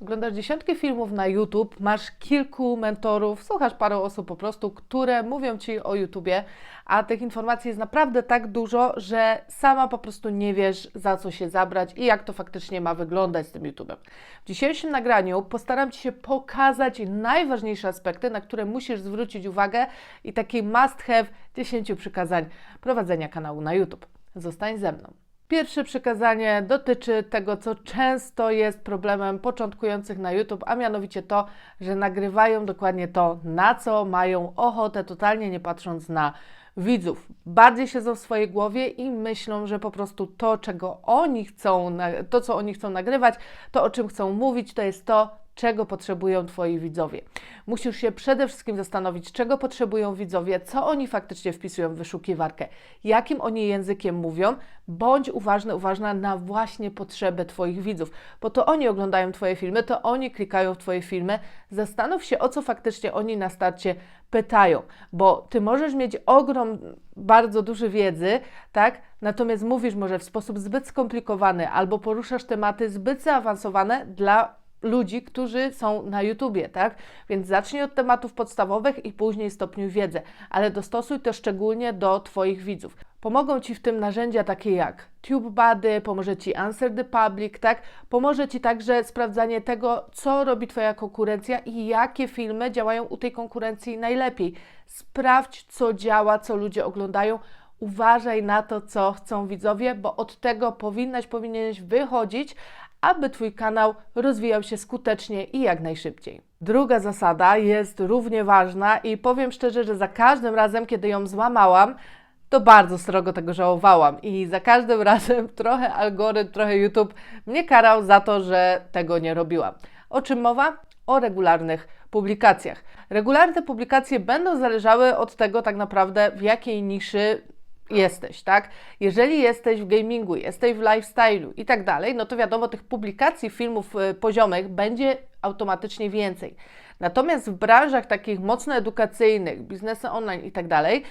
Oglądasz dziesiątki filmów na YouTube, masz kilku mentorów, słuchasz paru osób po prostu, które mówią Ci o YouTubie, a tych informacji jest naprawdę tak dużo, że sama po prostu nie wiesz, za co się zabrać i jak to faktycznie ma wyglądać z tym YouTubem. W dzisiejszym nagraniu postaram Ci się pokazać najważniejsze aspekty, na które musisz zwrócić uwagę i taki must have 10 przykazań prowadzenia kanału na YouTube. Zostań ze mną. Pierwsze przykazanie dotyczy tego, co często jest problemem początkujących na YouTube, a mianowicie to, że nagrywają dokładnie to, na co mają ochotę, totalnie nie patrząc na widzów. Bardziej siedzą w swojej głowie i myślą, że po prostu to, czego oni chcą, to, co oni chcą nagrywać, to, o czym chcą mówić, to jest to, czego potrzebują Twoi widzowie. Musisz się przede wszystkim zastanowić, czego potrzebują widzowie, co oni faktycznie wpisują w wyszukiwarkę, jakim oni językiem mówią. Bądź uważny, uważna na właśnie potrzeby Twoich widzów, bo to oni oglądają Twoje filmy, to oni klikają w Twoje filmy. Zastanów się, o co faktycznie oni na starcie pytają, bo Ty możesz mieć ogrom bardzo duży wiedzy, tak? Natomiast mówisz może w sposób zbyt skomplikowany albo poruszasz tematy zbyt zaawansowane dla ludzi, którzy są na YouTubie, tak? Więc zacznij od tematów podstawowych i później stopniuj wiedzę, ale dostosuj to szczególnie do Twoich widzów. Pomogą Ci w tym narzędzia takie jak TubeBuddy, pomoże Ci Answer the Public, tak? Pomoże Ci także sprawdzanie tego, co robi Twoja konkurencja i jakie filmy działają u tej konkurencji najlepiej. Sprawdź, co działa, co ludzie oglądają. Uważaj na to, co chcą widzowie, bo od tego powinnaś, powinieneś wychodzić, aby Twój kanał rozwijał się skutecznie i jak najszybciej. Druga zasada jest równie ważna i powiem szczerze, że za każdym razem, kiedy ją złamałam, to bardzo srogo tego żałowałam i za każdym razem trochę algorytm, trochę YouTube mnie karał za to, że tego nie robiłam. O czym mowa? O regularnych publikacjach. Regularne publikacje będą zależały od tego tak naprawdę w jakiej niszy jesteś, tak? Jeżeli jesteś w gamingu, jesteś w lifestyle'u i tak dalej, no to wiadomo, tych publikacji filmów y, poziomych będzie automatycznie więcej. Natomiast w branżach takich mocno edukacyjnych, biznesy online i tak dalej,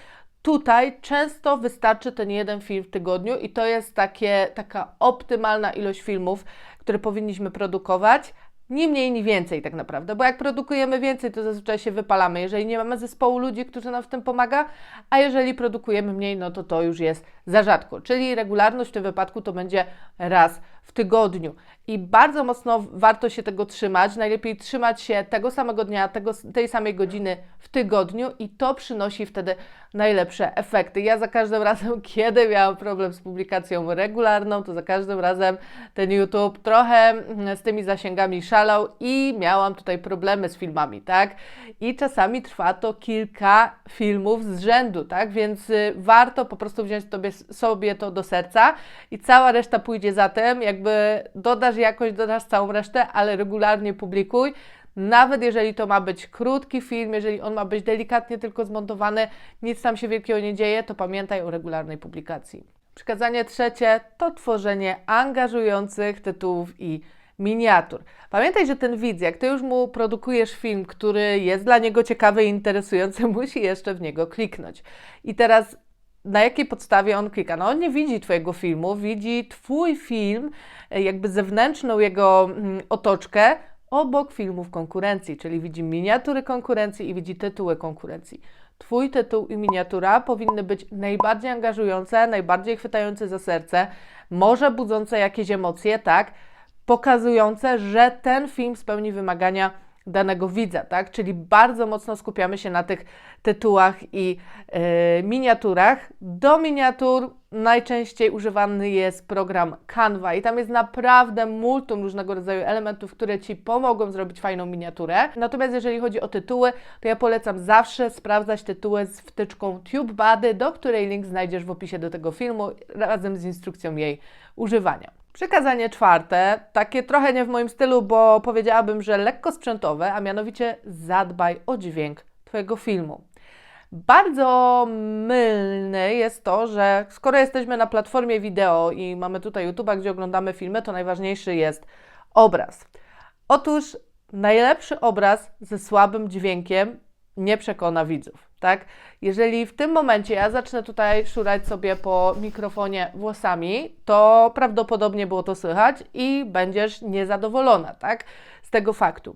tutaj często wystarczy ten jeden film w tygodniu i to jest takie, taka optymalna ilość filmów, które powinniśmy produkować. Ni mniej, ni więcej tak naprawdę, bo jak produkujemy więcej, to zazwyczaj się wypalamy, jeżeli nie mamy zespołu ludzi, którzy nam w tym pomaga, a jeżeli produkujemy mniej, no to to już jest za rzadko. Czyli regularność w tym wypadku to będzie raz w tygodniu. I bardzo mocno warto się tego trzymać. Najlepiej trzymać się tego samego dnia, tego, tej samej godziny w tygodniu i to przynosi wtedy najlepsze efekty. Ja za każdym razem, kiedy miałam problem z publikacją regularną, to za każdym razem ten YouTube trochę mm, z tymi zasięgami szalał i miałam tutaj problemy z filmami, tak? I czasami trwa to kilka filmów z rzędu, tak? Więc y, warto po prostu wziąć sobie, to do serca i cała reszta pójdzie za tym, jakby dodasz jakość, dodasz całą resztę, ale regularnie publikuj. Nawet jeżeli to ma być krótki film, jeżeli on ma być delikatnie tylko zmontowany, nic tam się wielkiego nie dzieje, to pamiętaj o regularnej publikacji. Przykazanie trzecie to tworzenie angażujących tytułów i miniatur. Pamiętaj, że ten widz, jak ty już mu produkujesz film, który jest dla niego ciekawy i interesujący, musi jeszcze w niego kliknąć. I teraz na jakiej podstawie on klika? No on nie widzi Twojego filmu, widzi Twój film, e, jakby zewnętrzną jego mm, otoczkę obok filmów konkurencji, czyli widzi miniatury konkurencji i widzi tytuły konkurencji. Twój tytuł i miniatura powinny być najbardziej angażujące, najbardziej chwytające za serce, może budzące jakieś emocje, tak? Pokazujące, że ten film spełni wymagania danego widza, tak? Czyli bardzo mocno skupiamy się na tych tytułach i e, miniaturach. Do miniatur najczęściej używany jest program Canva i tam jest naprawdę multum różnego rodzaju elementów, które Ci pomogą zrobić fajną miniaturę. Natomiast jeżeli chodzi o tytuły, to ja polecam zawsze sprawdzać tytuły z wtyczką TubeBuddy, do której link znajdziesz w opisie do tego filmu razem z instrukcją jej używania. Przykazanie czwarte, takie trochę nie w moim stylu, bo powiedziałabym, że lekko sprzętowe, a mianowicie zadbaj o dźwięk Twojego filmu. Bardzo mylne jest to, że skoro jesteśmy na platformie wideo i mamy tutaj YouTube'a, gdzie oglądamy filmy, to najważniejszy jest obraz. Otóż najlepszy obraz ze słabym dźwiękiem nie przekona widzów, tak? Jeżeli w tym momencie ja zacznę tutaj szurać sobie po mikrofonie włosami, to prawdopodobnie było to słychać i będziesz niezadowolona, tak? z tego faktu.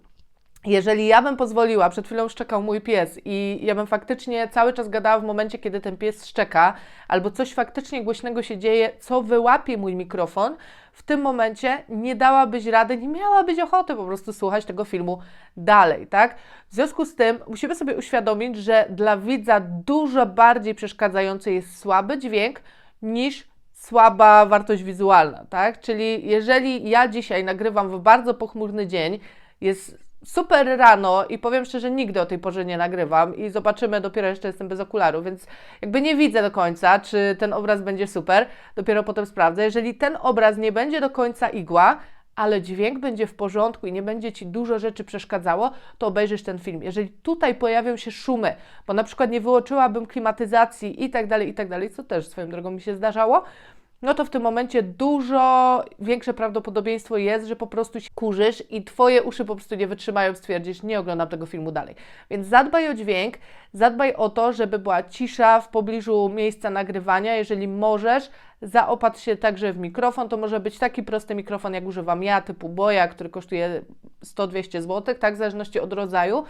Jeżeli ja bym pozwoliła, przed chwilą szczekał mój pies i ja bym faktycznie cały czas gadała w momencie, kiedy ten pies szczeka, albo coś faktycznie głośnego się dzieje, co wyłapie mój mikrofon, w tym momencie nie dałabyś rady, nie miałabyś ochoty po prostu słuchać tego filmu dalej, tak? W związku z tym musimy sobie uświadomić, że dla widza dużo bardziej przeszkadzający jest słaby dźwięk niż słaba wartość wizualna, tak? Czyli jeżeli ja dzisiaj nagrywam w bardzo pochmurny dzień, jest super rano i powiem szczerze, nigdy o tej porze nie nagrywam i zobaczymy, dopiero jeszcze jestem bez okularów, więc jakby nie widzę do końca, czy ten obraz będzie super, dopiero potem sprawdzę. Jeżeli ten obraz nie będzie do końca igła, ale dźwięk będzie w porządku i nie będzie Ci dużo rzeczy przeszkadzało, to obejrzysz ten film. Jeżeli tutaj pojawią się szumy, bo na przykład nie wyłączyłabym klimatyzacji i tak dalej, i tak dalej, co też swoją drogą mi się zdarzało, no to w tym momencie dużo większe prawdopodobieństwo jest, że po prostu się kurzysz i Twoje uszy po prostu nie wytrzymają, stwierdzisz, nie oglądam tego filmu dalej. Więc zadbaj o dźwięk, zadbaj o to, żeby była cisza w pobliżu miejsca nagrywania. Jeżeli możesz, zaopatrz się także w mikrofon. To może być taki prosty mikrofon, jak używam ja, typu Boya, który kosztuje 100-200 zł, tak, w zależności od rodzaju,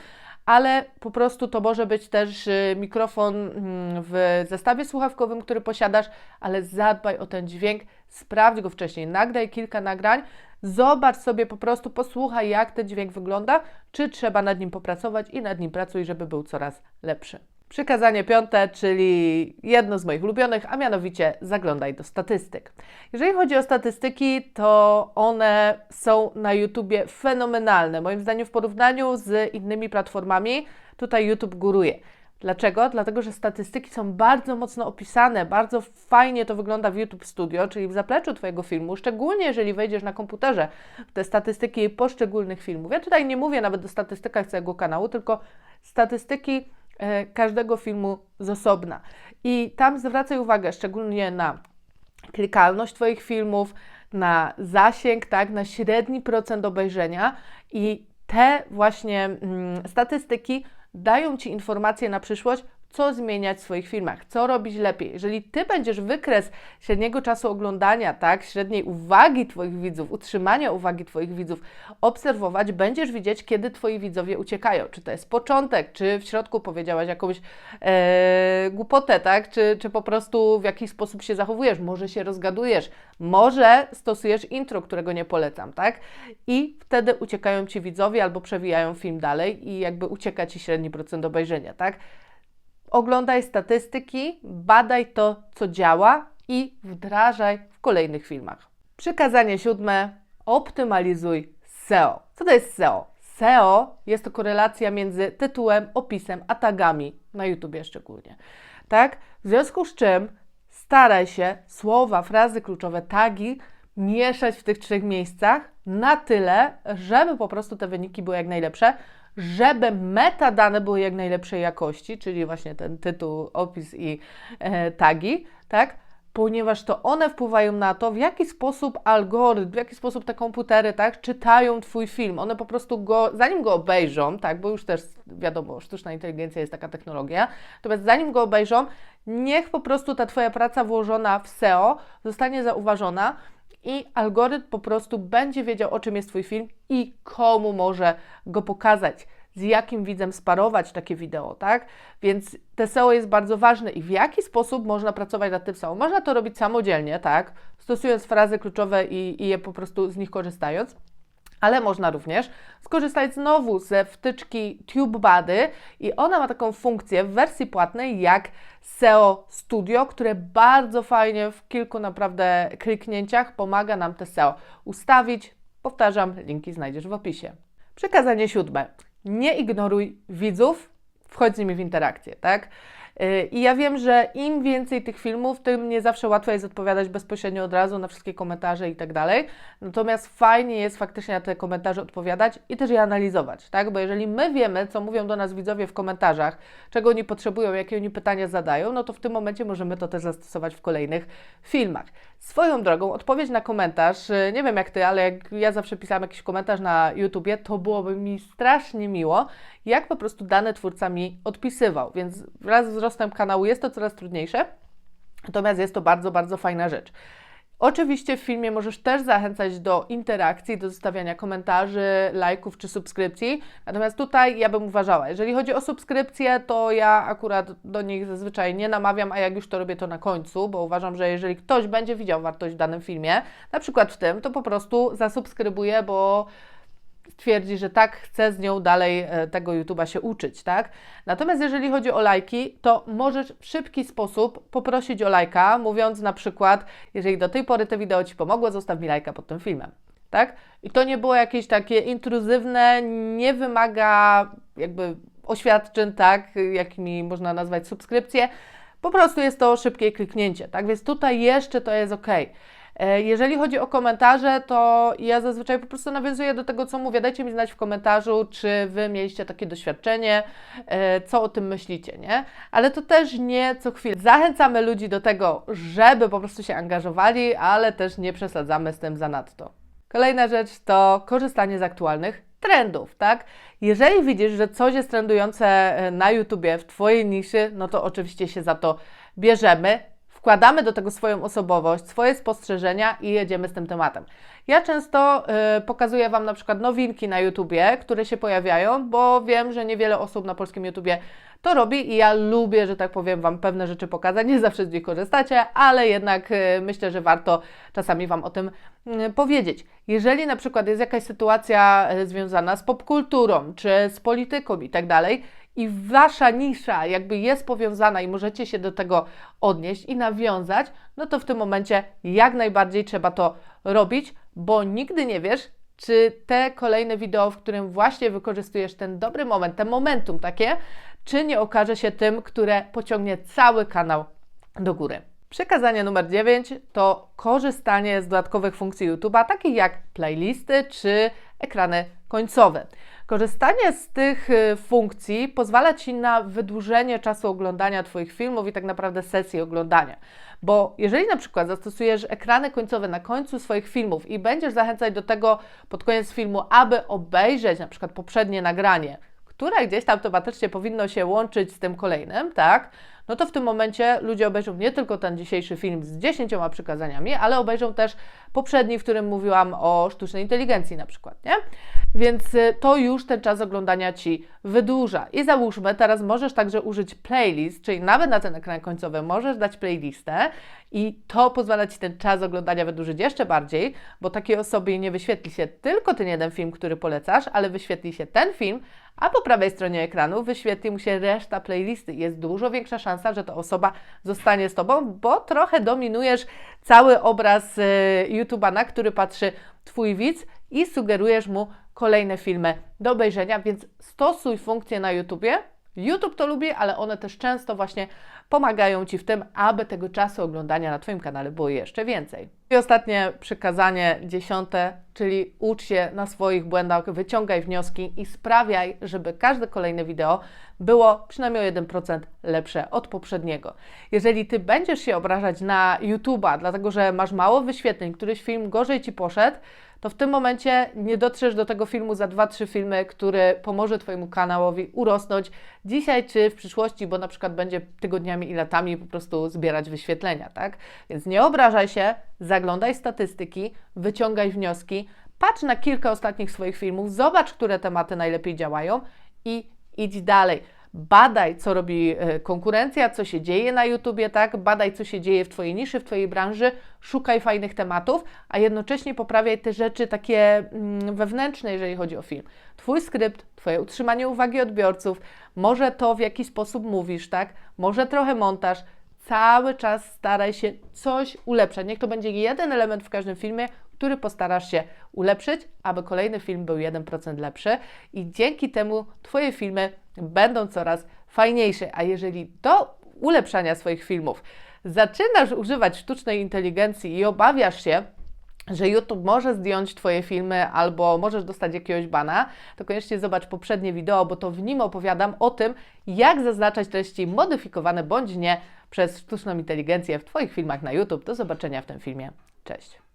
ale po prostu to może być też y, mikrofon mm, w zestawie słuchawkowym, który posiadasz, ale zadbaj o ten dźwięk, sprawdź go wcześniej, nagraj kilka nagrań, zobacz sobie po prostu, posłuchaj jak ten dźwięk wygląda, czy trzeba nad nim popracować i nad nim pracuj, żeby był coraz lepszy. Przykazanie piąte, czyli jedno z moich ulubionych, a mianowicie zaglądaj do statystyk. Jeżeli chodzi o statystyki, to one są na YouTubie fenomenalne. Moim zdaniem w porównaniu z innymi platformami, tutaj YouTube góruje. Dlaczego? Dlatego, że statystyki są bardzo mocno opisane, bardzo fajnie to wygląda w YouTube Studio, czyli w zapleczu Twojego filmu, szczególnie jeżeli wejdziesz na komputerze te statystyki poszczególnych filmów. Ja tutaj nie mówię nawet o statystykach całego kanału, tylko statystyki każdego filmu z osobna. I tam zwracaj uwagę szczególnie na klikalność Twoich filmów, na zasięg, tak, na średni procent obejrzenia i te właśnie mm, statystyki dają Ci informacje na przyszłość, co zmieniać w swoich filmach, co robić lepiej. Jeżeli Ty będziesz wykres średniego czasu oglądania, tak, średniej uwagi Twoich widzów, utrzymania uwagi Twoich widzów obserwować, będziesz widzieć, kiedy Twoi widzowie uciekają. Czy to jest początek, czy w środku powiedziałaś jakąś e, głupotę, tak, czy, czy po prostu w jakiś sposób się zachowujesz, może się rozgadujesz, może stosujesz intro, którego nie polecam, tak, i wtedy uciekają Ci widzowie albo przewijają film dalej i jakby ucieka Ci średni procent obejrzenia, tak. Oglądaj statystyki, badaj to, co działa i wdrażaj w kolejnych filmach. Przykazanie siódme: optymalizuj SEO. Co to jest SEO? SEO jest to korelacja między tytułem, opisem, a tagami na YouTubie szczególnie. Tak? W związku z czym staraj się słowa, frazy kluczowe, tagi mieszać w tych trzech miejscach na tyle, żeby po prostu te wyniki były jak najlepsze, żeby metadane były jak najlepszej jakości, czyli właśnie ten tytuł, opis i e, tagi, tak? Ponieważ to one wpływają na to, w jaki sposób algorytm, w jaki sposób te komputery, tak, czytają Twój film. One po prostu go, zanim go obejrzą, tak, bo już też wiadomo, sztuczna inteligencja jest taka technologia, natomiast zanim go obejrzą, niech po prostu ta Twoja praca włożona w SEO zostanie zauważona i algorytm po prostu będzie wiedział, o czym jest Twój film i komu może go pokazać, z jakim widzem sparować takie wideo, tak? Więc te SEO jest bardzo ważne i w jaki sposób można pracować nad tym SEO. Można to robić samodzielnie, tak? Stosując frazy kluczowe i, i je po prostu z nich korzystając ale można również skorzystać znowu ze wtyczki TubeBuddy i ona ma taką funkcję w wersji płatnej jak SEO Studio, które bardzo fajnie w kilku naprawdę kliknięciach pomaga nam te SEO ustawić. Powtarzam, linki znajdziesz w opisie. Przekazanie siódme. Nie ignoruj widzów, wchodź z nimi w interakcję, tak? Y, I ja wiem, że im więcej tych filmów, tym nie zawsze łatwo jest odpowiadać bezpośrednio od razu na wszystkie komentarze i tak dalej. Natomiast fajnie jest faktycznie na te komentarze odpowiadać i też je analizować, tak? Bo jeżeli my wiemy, co mówią do nas widzowie w komentarzach, czego oni potrzebują, jakie oni pytania zadają, no to w tym momencie możemy to też zastosować w kolejnych filmach. Swoją drogą, odpowiedź na komentarz, y, nie wiem jak Ty, ale jak ja zawsze pisałam jakiś komentarz na YouTubie, to byłoby mi strasznie miło, jak po prostu dany twórca mi odpisywał, więc wraz z wzrostem kanału jest to coraz trudniejsze, natomiast jest to bardzo, bardzo fajna rzecz. Oczywiście w filmie możesz też zachęcać do interakcji, do zostawiania komentarzy, lajków czy subskrypcji. Natomiast tutaj ja bym uważała, jeżeli chodzi o subskrypcje, to ja akurat do nich zazwyczaj nie namawiam, a jak już to robię, to na końcu, bo uważam, że jeżeli ktoś będzie widział wartość w danym filmie, na przykład w tym, to po prostu zasubskrybuje, bo twierdzi, że tak chce z nią dalej e, tego YouTube'a się uczyć, tak? Natomiast jeżeli chodzi o lajki, to możesz w szybki sposób poprosić o lajka, mówiąc na przykład, jeżeli do tej pory to wideo Ci pomogło, zostaw mi lajka pod tym filmem, tak? I to nie było jakieś takie intruzywne, nie wymaga jakby oświadczeń, tak, jakimi można nazwać subskrypcje, po prostu jest to szybkie kliknięcie, tak? Więc tutaj jeszcze to jest ok. E, jeżeli chodzi o komentarze, to ja zazwyczaj po prostu nawiązuję do tego, co mówię. Dajcie mi znać w komentarzu, czy Wy mieliście takie doświadczenie, e, co o tym myślicie, nie? Ale to też nie co chwilę. Zachęcamy ludzi do tego, żeby po prostu się angażowali, ale też nie przesadzamy z tym zanadto. Kolejna rzecz to korzystanie z aktualnych trendów, tak? Jeżeli widzisz, że coś jest trendujące e, na YouTubie w Twojej niszy, no to oczywiście się za to bierzemy wkładamy do tego swoją osobowość, swoje spostrzeżenia i jedziemy z tym tematem. Ja często y, pokazuję Wam na przykład nowinki na YouTubie, które się pojawiają, bo wiem, że niewiele osób na polskim YouTubie to robi i ja lubię, że tak powiem, Wam pewne rzeczy pokazać. Nie zawsze z nich korzystacie, ale jednak y, myślę, że warto czasami Wam o tym y, powiedzieć. Jeżeli na przykład jest jakaś sytuacja y, związana z popkulturą czy z polityką i tak dalej, i wasza nisza jakby jest powiązana i możecie się do tego odnieść i nawiązać, no to w tym momencie jak najbardziej trzeba to robić, bo nigdy nie wiesz, czy te kolejne wideo, w którym właśnie wykorzystujesz ten dobry moment, ten momentum takie, czy nie okaże się tym, które pociągnie cały kanał do góry. Przekazanie numer 9 to korzystanie z dodatkowych funkcji YouTube'a, takich jak playlisty czy ekrany końcowe. Korzystanie z tych y, funkcji pozwala Ci na wydłużenie czasu oglądania Twoich filmów i tak naprawdę sesji oglądania. Bo jeżeli na przykład zastosujesz ekrany końcowe na końcu swoich filmów i będziesz zachęcać do tego pod koniec filmu, aby obejrzeć na przykład poprzednie nagranie, które gdzieś tam automatycznie powinno się łączyć z tym kolejnym, tak? No to w tym momencie ludzie obejrzą nie tylko ten dzisiejszy film z dziesięcioma przykazaniami, ale obejrzą też poprzedni, w którym mówiłam o sztucznej inteligencji na przykład, nie? Więc y, to już ten czas oglądania Ci wydłuża. I załóżmy, teraz możesz także użyć playlist, czyli nawet na ten ekran końcowy możesz dać playlistę i to pozwala Ci ten czas oglądania wydłużyć jeszcze bardziej, bo takiej osobie nie wyświetli się tylko ten jeden film, który polecasz, ale wyświetli się ten film, a po prawej stronie ekranu wyświetli mu się reszta playlisty. Jest dużo większa szansa, że ta osoba zostanie z Tobą, bo trochę dominujesz cały obraz y, YouTube'a, na który patrzy Twój widz i sugerujesz mu kolejne filmy do obejrzenia, więc stosuj funkcje na YouTubie. YouTube to lubi, ale one też często właśnie pomagają Ci w tym, aby tego czasu oglądania na Twoim kanale było jeszcze więcej. I ostatnie przykazanie, dziesiąte, czyli ucz się na swoich błędach, wyciągaj wnioski i sprawiaj, żeby każde kolejne wideo było przynajmniej o 1% lepsze od poprzedniego. Jeżeli Ty będziesz się obrażać na YouTube'a, dlatego że masz mało wyświetleń, któryś film gorzej Ci poszedł, to w tym momencie nie dotrzesz do tego filmu za 2-3 filmy, który pomoże Twojemu kanałowi urosnąć dzisiaj czy w przyszłości, bo na przykład będzie tygodniami i latami po prostu zbierać wyświetlenia, tak? Więc nie obrażaj się, zaglądaj statystyki, wyciągaj wnioski, patrz na kilka ostatnich swoich filmów, zobacz, które tematy najlepiej działają i idź dalej badaj, co robi e, konkurencja, co się dzieje na YouTubie, tak? Badaj, co się dzieje w Twojej niszy, w Twojej branży, szukaj fajnych tematów, a jednocześnie poprawiaj te rzeczy takie mm, wewnętrzne, jeżeli chodzi o film. Twój skrypt, Twoje utrzymanie uwagi odbiorców, może to, w jaki sposób mówisz, tak? Może trochę montaż, cały czas staraj się coś ulepszać. Niech to będzie jeden element w każdym filmie, który postarasz się ulepszyć, aby kolejny film był 1% lepszy i dzięki temu Twoje filmy będą coraz fajniejsze. A jeżeli do ulepszania swoich filmów zaczynasz używać sztucznej inteligencji i obawiasz się, że YouTube może zdjąć Twoje filmy albo możesz dostać jakiegoś bana, to koniecznie zobacz poprzednie wideo, bo to w nim opowiadam o tym, jak zaznaczać treści modyfikowane bądź nie przez sztuczną inteligencję w Twoich filmach na YouTube. Do zobaczenia w tym filmie. Cześć!